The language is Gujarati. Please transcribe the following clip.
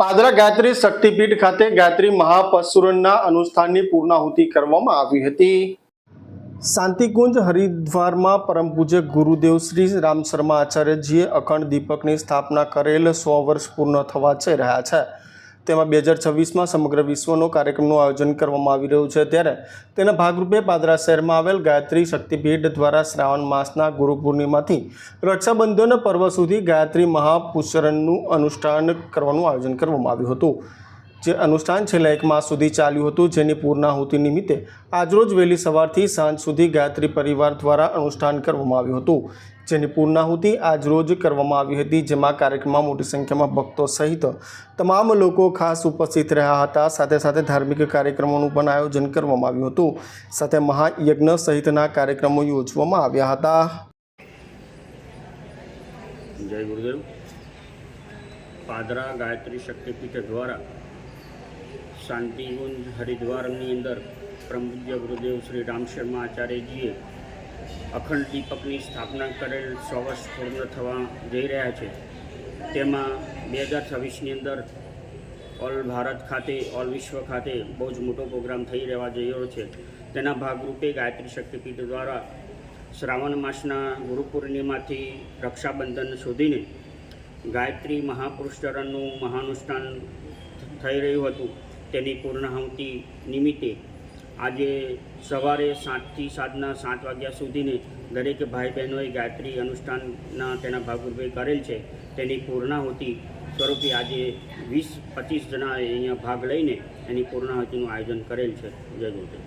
પાદરા ગાયત્રી શક્તિપીઠ ખાતે ગાયત્રી મહાપશુરણના અનુષ્ઠાનની પૂર્ણાહુતિ કરવામાં આવી હતી. શાંતિકુંજ હરિદ્વારમાં પરમ પૂજ્ય ગુરુદેવ શ્રી રામ શર્મા આચાર્યજીએ અખંડ દીપકની સ્થાપના કરેલ સો વર્ષ પૂર્ણ થવા જઈ રહ્યા છે. તેમાં બે હજાર છવ્વીસમાં સમગ્ર વિશ્વનો કાર્યક્રમનું આયોજન કરવામાં આવી રહ્યું છે ત્યારે તેના ભાગરૂપે પાદરા શહેરમાં આવેલ ગાયત્રી શક્તિપીઠ દ્વારા શ્રાવણ માસના ગુરુ પૂર્ણિમાથી રક્ષાબંધન પર્વ સુધી ગાયત્રી મહાપુષ્કરણનું અનુષ્ઠાન કરવાનું આયોજન કરવામાં આવ્યું હતું. જે અનુષ્ઠાન છેલ્લા એક માસ સુધી ચાલ્યું હતું, જેની પૂર્ણાહુતિ નિમિત્તે આજરોજ વહેલી સવારથી સાંજ સુધી ગાયત્રી પરિવાર દ્વારા અનુષ્ઠાન કરવામાં આવ્યું હતું. જેની પૂર્ણાહુતિ આજરોજ કરવામાં આવી હતી, જેમાં કાર્યક્રમમાં મોટી સંખ્યામાં ભક્તો સહિત તમામ લોકો ખાસ ઉપસ્થિત રહ્યા હતા. સાથે સાથે ધાર્મિક કાર્યક્રમોનું પણ આયોજન કરવામાં આવ્યું હતું. સાથે મહાયજ્ઞ સહિતના કાર્યક્રમો યોજવામાં આવ્યા હતા. પાદરા ગાયત્રી શક્તિપીઠ દ્વારા શાંતિકુંજ હરિદ્વારની અંદર પ્રમુજ્ય ગુરુદેવ શ્રી રામ શર્મા આચાર્યજીએ અખંડ દીપકની સ્થાપના કરેલ સો વર્ષ પૂર્ણ થવા જઈ રહ્યા છે. તેમાં બે હજાર છવ્વીસની અંદર ઓલ ભારત ખાતે, ઓલ વિશ્વ ખાતે બહુ જ મોટો પ્રોગ્રામ થઈ રહેવા જઈ રહ્યો છે. તેના ભાગરૂપે ગાયત્રી શક્તિપીઠ દ્વારા શ્રાવણ માસના ગુરુ પૂર્ણિમાથી રક્ષાબંધન સુધીને ગાયત્રી મહાપુરુષચરણનું મહાનુષ્ઠાન થઈ રહ્યું હતું. તેની પૂર્ણાહુતિ નિમિત્તે આજે સવારે સાતથી સાંજના સાત વાગ્યા સુધીને દરેક ભાઈ બહેનોએ ગાયત્રી અનુષ્ઠાનના તેના ભાગરૂપે કરેલ છે. તેની પૂર્ણાહુતિ સ્વરૂપે આજે વીસ પચીસ જણાએ અહીંયા ભાગ લઈને એની પૂર્ણાહુતિનું આયોજન કરેલ છે. જય ગુરુદેવ.